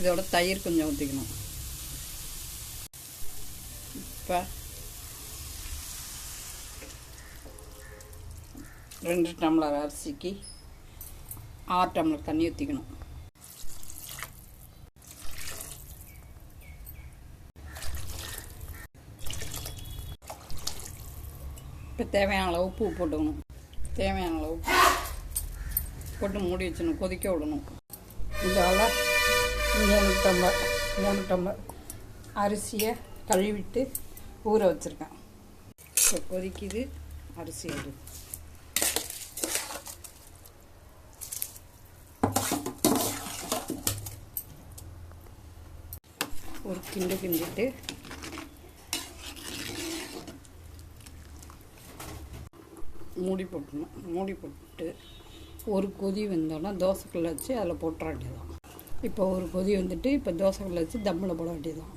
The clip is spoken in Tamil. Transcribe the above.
இதோட தயிர் கொஞ்சம் ஊற்றிக்கணும் இப்போ ரெண்டு டம்ளர் அரிசிக்கு ஆறு டம்ளர் தண்ணி ஊற்றிக்கணும் இப்போ தேவையான அளவு உப்பு போட்டுக்கணும். தேவையான அளவு போட்டு மூடி வச்சிடணும் கொதிக்க விடணும். இதெல்லாம் மூணு டம்ளர் மூணு டம்ளர் அரிசியை கழுவிட்டு ஊற வச்சுருக்கேன். இப்போ கொதிக்குது அரிசி எடு. ஒரு கிண்டு கிண்டிட்டு. மூடி போட்டுணும் மூடி போட்டு ஒரு கொதி வந்தோன்னா தோசைக்குள்ள வச்சு அதில் போட்டுற வேண்டியதான் இப்போ ஒரு கொதி வந்துட்டு இப்போ தோசைக்கல்ல வச்சு தம்மில் போட வேண்டியதான்